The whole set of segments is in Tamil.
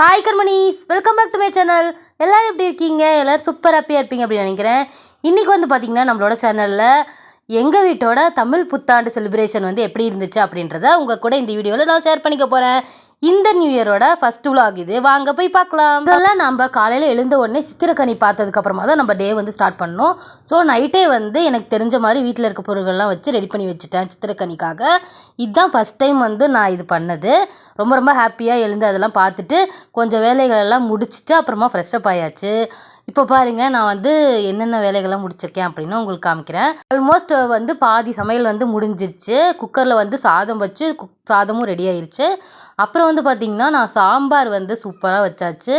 Hi கண்மணிஸ் welcome back to my channel எல்லோரும் எப்படி இருக்கீங்க? எல்லோரும் சூப்பர் ஹாப்பியாக இருப்பீங்க அப்படின்னு நினைக்கிறேன். இன்றைக்கி வந்து பார்த்திங்கன்னா நம்மளோட சேனலில் எங்கள் வீட்டோட தமிழ் புத்தாண்டு செலிப்ரேஷன் வந்து எப்படி இருந்துச்சு அப்படின்றத உங்கள் கூட இந்த வீடியோவில் நான் ஷேர் பண்ணிக்க போகிறேன் இந்த நியூ இயரோட ஃபர்ஸ்ட் விலாக் இது. வாங்க போய் பார்க்கலாம். இதெல்லாம் நம்ம காலையில் எழுந்த உடனே சித்திரக்கனி பார்த்ததுக்கப்புறமா தான் நம்ம டே வந்து ஸ்டார்ட் பண்ணோம். ஸோ நைட்டே வந்து எனக்கு தெரிஞ்ச மாதிரி வீட்டில் இருக்க பொருட்கள்லாம் வச்சு ரெடி பண்ணி வச்சுட்டேன் சித்திரக்கனிக்காக. இதுதான் ஃபஸ்ட் டைம் வந்து நான் இது பண்ணது. ரொம்ப ரொம்ப ஹாப்பியாக எழுந்து அதெல்லாம் பார்த்துட்டு கொஞ்சம் வேலைகள் எல்லாம் முடிச்சுட்டு அப்புறமா ஃப்ரெஷ்ஷப் ஆயாச்சு. இப்போ பாருங்க நான் வந்து என்னென்ன வேலைகள்லாம் முடிச்சிருக்கேன் அப்படின்னு உங்களுக்கு காமிக்கிறேன். ஆல்மோஸ்ட் வந்து பாதி சமையல் வந்து முடிஞ்சிருச்சு. குக்கரில் வந்து சாதம் வச்சு குக் சாதமும் ரெடி ஆயிடுச்சு அப்புறம் வந்து பார்த்திங்கன்னா நான் சாம்பார் வந்து சூப்பராக வச்சாச்சு.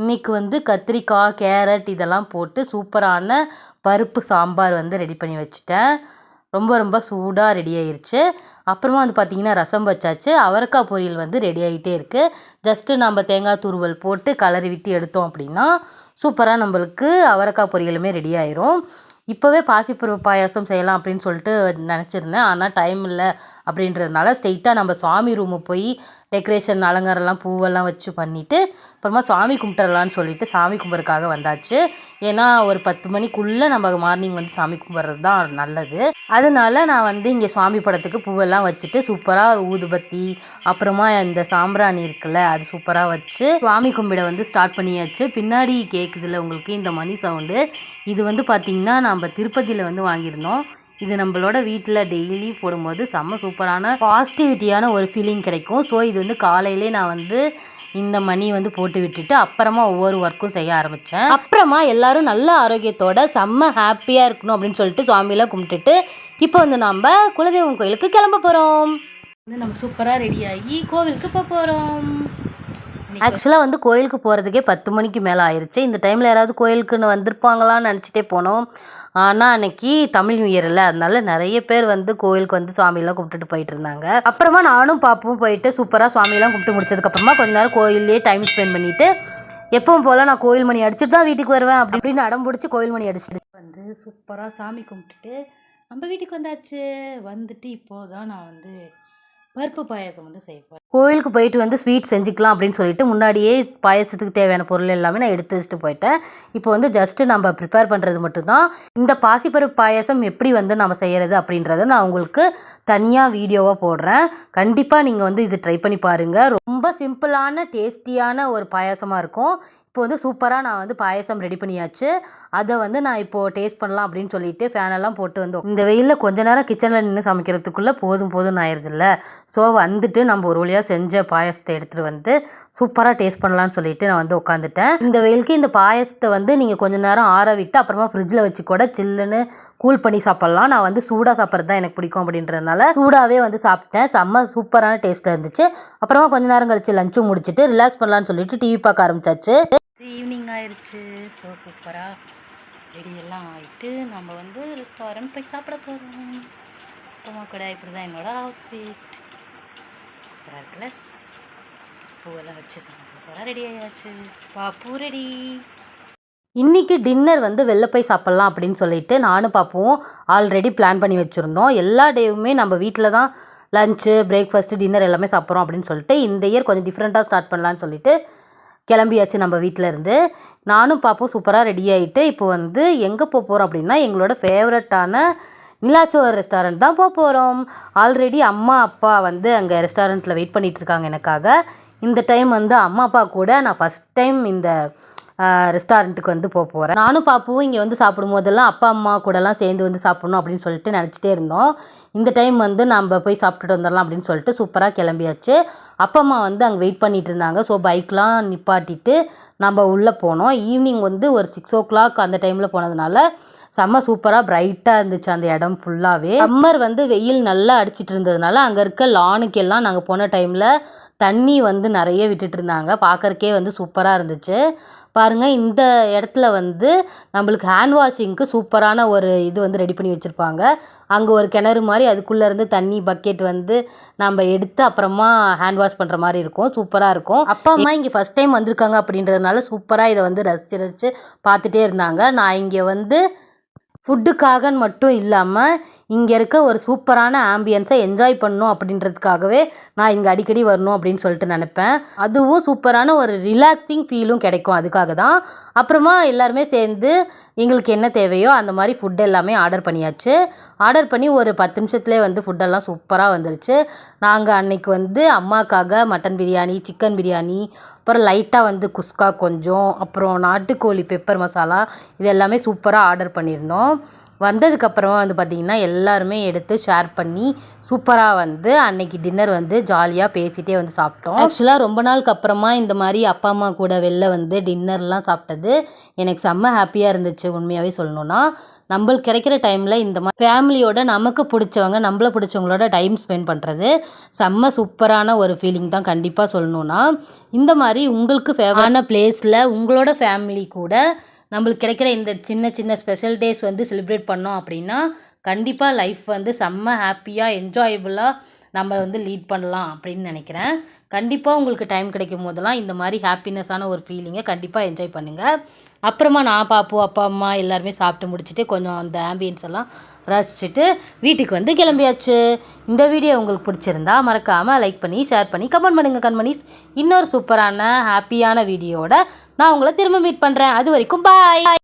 இன்றைக்கி வந்து கத்திரிக்காய் கேரட் இதெல்லாம் போட்டு சூப்பரான பருப்பு சாம்பார் வந்து ரெடி பண்ணி வச்சுட்டேன். ரொம்ப ரொம்ப சூடாக ரெடி ஆயிடுச்சு அப்புறமா வந்து பார்த்திங்கன்னா ரசம் வச்சாச்சு. அவரைக்காய் பொரியல் வந்து ரெடி ஆகிட்டே இருக்குது ஜஸ்ட்டு நம்ம தேங்காய் துருவல் போட்டு கலரி விட்டு எடுத்தோம் அப்படின்னா சூப்பராக நம்மளுக்கு அவரைக்காய் பொரியலுமே ரெடி ஆயிரும். இப்போவே பாசிப்பருப்பு பாயாசம் செய்யலாம் அப்படின்னு சொல்லிட்டு நினச்சிருந்தேன். ஆனால் டைம் இல்லை. அப்படின்றதுனால ஸ்ட்ரெயிட்டாக நம்ம சாமி ரூமு போய் டெக்கரேஷன் அலங்காரம்லாம் பூவெல்லாம் வச்சு பண்ணிவிட்டு அப்புறமா சாமி கும்பிட்றலான்னு சொல்லிட்டு சாமி கும்பிட்றதுக்காக வந்தாச்சு. ஏன்னா ஒரு பத்து மணிக்குள்ளே நம்ம மார்னிங் வந்து சாமி கும்பிட்றது தான் நல்லது. அதனால நான் வந்து இங்கே சுவாமி படத்துக்கு பூவெல்லாம் வச்சுட்டு சூப்பராக ஊதுபத்தி அப்புறமா இந்த சாம்பிராணி இருக்குல்ல அது சூப்பராக வச்சு சுவாமி கும்பிட வந்து ஸ்டார்ட் பண்ணியாச்சு. பின்னாடி கேட்குதுல உங்களுக்கு இந்த மணி சவுண்டு இது வந்து பார்த்திங்கன்னா நம்ம திருப்பதியில் வந்து வாங்கியிருந்தோம். இது நம்மளோட வீட்டில் டெய்லி போடும்போது செம்ம சூப்பரான பாசிட்டிவிட்டியான ஒரு ஃபீலிங் கிடைக்கும். ஸோ இது வந்து காலையிலே நான் வந்து இந்த மணி வந்து போட்டு விட்டுட்டு அப்புறமா ஒவ்வொரு ஒர்க்கும் செய்ய ஆரம்பித்தேன் அப்புறமா எல்லாரும் நல்ல ஆரோக்கியத்தோட செம்ம ஹாப்பியாக இருக்கணும் அப்படின்னு சொல்லிட்டு சுவாமியெல்லாம் கும்பிட்டுட்டு இப்போ வந்து நம்ம குலதெய்வம் கோயிலுக்கு கிளம்ப போகிறோம் வந்து நம்ம சூப்பராக ரெடியாகி கோவிலுக்கு போக போகிறோம் ஆக்சுவலாக வந்து கோயிலுக்கு போகிறதுக்கே பத்து மணிக்கு மேலே ஆயிருச்சு. இந்த டைமில் யாராவது கோயிலுக்குன்னு வந்திருப்பாங்களான்னு நினச்சிட்டே போனோம். ஆனால் அன்னைக்கு தமிழ் நியூ இயரில் அதனால நிறைய பேர் வந்து கோயிலுக்கு வந்து சுவாமியெல்லாம் கும்பிட்டுட்டு போயிட்டு இருந்தாங்க. அப்புறமா நானும் பாப்பும் போயிட்டு சூப்பராக சுவாமியெல்லாம் கும்பிட்டு முடிச்சதுக்கப்புறமா கொஞ்ச நேரம் கோயிலே டைம் ஸ்பெண்ட் பண்ணிட்டு எப்பவும் போல் நான் கோயில் மணி அடிச்சுட்டு தான் வீட்டுக்கு வருவேன் அப்படி இப்படின்னு அடம் பிடிச்சி கோயில் மணி அடிச்சுட்டு வந்து சூப்பராக சாமி கும்பிட்டுட்டு நம்ம வீட்டுக்கு வந்தாச்சு. வந்துட்டு இப்போது தான் நான் வந்து பருப்பு பாயாசம் வந்து செய்ய கோயிலுக்கு போயிட்டு வந்து ஸ்வீட் செஞ்சுக்கலாம் அப்படின்னு சொல்லிட்டு முன்னாடியே பாயசத்துக்கு தேவையான பொருள் எல்லாமே நான் எடுத்து வச்சுட்டு போயிட்டேன். இப்போ வந்து ஜஸ்ட்டு நம்ம ப்ரிப்பேர் பண்ணுறது மட்டும்தான். இந்த பாசிப்பருப்பு பாயாசம் எப்படி வந்து நம்ம செய்கிறது அப்படின்றத நான் உங்களுக்கு தனியாக வீடியோவாக போடுறேன். கண்டிப்பாக நீங்கள் வந்து இது ட்ரை பண்ணி பாருங்கள் ரொம்ப சிம்பிளான டேஸ்டியான ஒரு பாயாசமாக இருக்கும். இப்போ வந்து சூப்பராக நான் வந்து பாயசம் ரெடி பண்ணியாச்சு. அதை வந்து நான் இப்போது டேஸ்ட் பண்ணலாம் அப்படின்னு சொல்லிட்டு ஃபேனெல்லாம் போட்டு வந்தோம். இந்த வெயிலில் கொஞ்ச நேரம் கிச்சனில் நின்று சமைக்கிறதுக்குள்ளே போதும் போதும் ஆயிடுதுல்ல ஸோ வந்துட்டு நம்ம ஒரு வழியாக செஞ்ச பாயசத்தை எடுத்துகிட்டு வந்து சூப்பராக டேஸ்ட் பண்ணலான்னு சொல்லிட்டு நான் வந்து உட்காந்துட்டேன் இந்த வெயிலுக்கு இந்த பாயசத்தை வந்து நீங்கள் கொஞ்ச நேரம் ஆற விட்டு அப்புறமா ஃப்ரிட்ஜில் வச்சு கூட சில்லுன்னு கூல் பண்ணி சாப்பிட்லாம். நான் வந்து சூடாக சாப்பிட்றது தான் எனக்கு பிடிக்கும் அப்படின்றதுனால சூடாகவே வந்து சாப்பிட்டேன். செம்ம சூப்பரான டேஸ்ட்டாக இருந்துச்சு. அப்புறமா கொஞ்ச நேரம் கழிச்சு லஞ்சும் முடிச்சுட்டு ரிலாக்ஸ் பண்ணலான்னு சொல்லிட்டு டிவி பார்க்க ஆரம்பிச்சாச்சு. ஈவினிங் ஆயிடுச்சு ஸோ சூப்பராக ரெடியெல்லாம் ஆகிட்டு நம்ம வந்து ரெஸ்டாரண்ட் போய் சாப்பிட போகிறோம் அப்புறமா கூட இப்படி தான் என்னோட அவுட்ஃபிட் சூப்பராக இருக்குல்ல? பூவெல்லாம் வச்சு சூப்பராக ரெடி ஆயாச்சு. பாப்பு ரெடி இன்றைக்கி டின்னர் வந்து வெளில போய் சாப்பிட்லாம் அப்படின்னு சொல்லிட்டு நானும் பாப்பும் ஆல்ரெடி பிளான் பண்ணி வச்சுருந்தோம். எல்லா டேவுமே நம்ம வீட்டில் தான் லஞ்சு பிரேக்ஃபாஸ்ட்டு டின்னர் எல்லாமே சாப்பிட்றோம் அப்படின்னு சொல்லிட்டு இந்த இயர் கொஞ்சம் டிஃப்ரெண்ட்டாக ஸ்டார்ட் பண்ணலான்னு சொல்லிட்டு கிளம்பியாச்சு நம்ம வீட்டிலேருந்து நானும் பாப்பும் சூப்பராக ரெடி ஆகிட்டு இப்போ வந்து எங்கே போக போகிறோம் அப்படின்னா எங்களோட ஃபேவரட்டான நிலாச்சோர் ரெஸ்டாரண்ட் தான் போக போகிறோம் ஆல்ரெடி அம்மா அப்பா வந்து அங்கே ரெஸ்டாரண்ட்டில் வெயிட் பண்ணிகிட்ருக்காங்க இருக்காங்க எனக்காக. இந்த டைம் வந்து அம்மா அப்பா கூட நான் ஃபஸ்ட் டைம் இந்த ரெஸ்டாரண்ட்டுக்கு வந்து போக போகிறேன் நானும் பாப்புவும் இங்கே வந்து சாப்பிடும் போதெல்லாம் அப்பா அம்மா கூடலாம் சேர்ந்து வந்து சாப்பிட்ணும் அப்படின்னு சொல்லிட்டு நினச்சிட்டே இருந்தோம். இந்த டைம் வந்து நம்ம போய் சாப்பிட்டுட்டு வந்துடலாம் அப்படின்னு சொல்லிட்டு சூப்பராக கிளம்பியாச்சு. அப்பா அம்மா வந்து அங்கே வெயிட் பண்ணிட்டு இருந்தாங்க. ஸோ பைக்லாம் நிப்பாட்டிட்டு நம்ம உள்ளே போனோம். ஈவினிங் வந்து ஒரு சிக்ஸ் ஓ கிளாக் அந்த டைமில் போனதுனால செம்ம சூப்பராக பிரைட்டாக இருந்துச்சு அந்த இடம் ஃபுல்லாகவே சம்மர் வந்து வெயில் நல்லா அடிச்சிட்டு இருந்ததுனால அங்கே இருக்க லானுக்கெல்லாம் நாங்கள் போன டைமில் தண்ணி வந்து நிறைய விட்டுட்டு இருந்தாங்க. பார்க்கறக்கே வந்து சூப்பராக இருந்துச்சு. பாருங்கள் இந்த இடத்துல வந்து நம்மளுக்கு ஹேண்ட் வாஷிங்க்கு சூப்பரான ஒரு இது வந்து ரெடி பண்ணி வச்சுருப்பாங்க. அங்கே ஒரு கிணறு மாதிரி அதுக்குள்ளே இருந்து தண்ணி பக்கெட் வந்து நம்ம எடுத்து அப்புறமா ஹேண்ட் வாஷ் பண்ணுற மாதிரி இருக்கும். சூப்பராக இருக்கும். அப்பா அம்மா இங்கே ஃபஸ்ட் டைம் வந்திருக்காங்க அப்படின்றதுனால சூப்பராக இதை வந்து ரசித்து ரசித்து பார்த்துட்டே இருந்தாங்க. நான் இங்கே வந்து ஃபுட்டுக்காக மட்டும் இல்லாமல் இங்கே இருக்க ஒரு சூப்பரான ஆம்பியன்ஸை என்ஜாய் பண்ணணும் அப்படின்றதுக்காகவே நான் இங்கே அடிக்கடி வரணும் அப்படின்னு சொல்லிட்டு நினப்பேன். அதுவும் சூப்பரான ஒரு ரிலாக்ஸிங் ஃபீலும் கிடைக்கும் அதுக்காக தான். அப்புறமா எல்லாருமே சேர்ந்து எங்களுக்கு என்ன தேவையோ அந்த மாதிரி ஃபுட் எல்லாமே ஆர்டர் பண்ணியாச்சு. ஆர்டர் பண்ணி ஒரு பத்து நிமிஷத்துலேயே வந்து ஃபுட்டெல்லாம் சூப்பராக வந்துருச்சு. நாங்கள் அன்னைக்கு வந்து அம்மாக்காக மட்டன் பிரியாணி சிக்கன் பிரியாணி அப்புறம் லைட்டாக வந்து குஸ்கா கொஞ்சம் அப்புறம் நாட்டுக்கோழி பெப்பர் மசாலா இது எல்லாமே சூப்பராக ஆர்டர் பண்ணியிருந்தோம். வந்ததுக்கப்புறமா வந்து பார்த்திங்கன்னா எல்லாருமே எடுத்து ஷேர் பண்ணி சூப்பராக வந்து அன்னைக்கு டின்னர் வந்து ஜாலியாக பேசிகிட்டே வந்து சாப்பிட்டோம். ஆக்சுவலாக ரொம்ப நாளுக்கு அப்புறமா இந்த மாதிரி அப்பா அம்மா கூட வெளில வந்து டின்னர்லாம் சாப்பிட்டது. எனக்கு செம்ம ஹாப்பியாக இருந்துச்சு உண்மையாகவே சொல்லணுன்னா நம்மளுக்கு கிடைக்கிற டைமில் இந்த மாதிரி ஃபேமிலியோட நமக்கு பிடிச்சவங்க நம்மள பிடிச்சவங்களோட டைம் ஸ்பெண்ட் பண்ணுறது செம்ம சூப்பரான ஒரு ஃபீலிங் தான் கண்டிப்பாக சொல்லணுன்னா இந்த மாதிரி உங்களுக்கு ஃபேவரான பிளேஸில் உங்களோட ஃபேமிலி கூட நம்மளுக்கு கிடைக்கிற இந்த சின்ன சின்ன ஸ்பெஷல் டேஸ் வந்து செலிப்ரேட் பண்ணோம் அப்படின்னா கண்டிப்பாக லைஃப் வந்து செம்ம ஹாப்பியாக என்ஜாயபுளாக நம்ம வந்து லீட் பண்ணலாம் அப்படின்னு நினைக்கிறேன். கண்டிப்பாக உங்களுக்கு டைம் கிடைக்கும் போதெல்லாம் இந்த மாதிரி ஹாப்பினஸ்ஸான ஒரு ஃபீலிங்கை கண்டிப்பாக என்ஜாய் பண்ணுங்கள் அப்புறமா நான் பாப்பு அப்பா அம்மா எல்லாருமே சாப்பிட்டு முடிச்சுட்டு கொஞ்சம் அந்த ஆம்பியன்ஸ் எல்லாம் ரசிச்சுட்டு வீட்டுக்கு வந்து கிளம்பியாச்சு. இந்த வீடியோ உங்களுக்கு பிடிச்சிருந்தா மறக்காமல் லைக் பண்ணி ஷேர் பண்ணி கமெண்ட் பண்ணுங்கள் கண்மணிஸ் இன்னொரு சூப்பரான ஹாப்பியான வீடியோவோட நான் உங்களை திரும்ப மீட் பண்ணுறேன் அது வரைக்கும் பாய்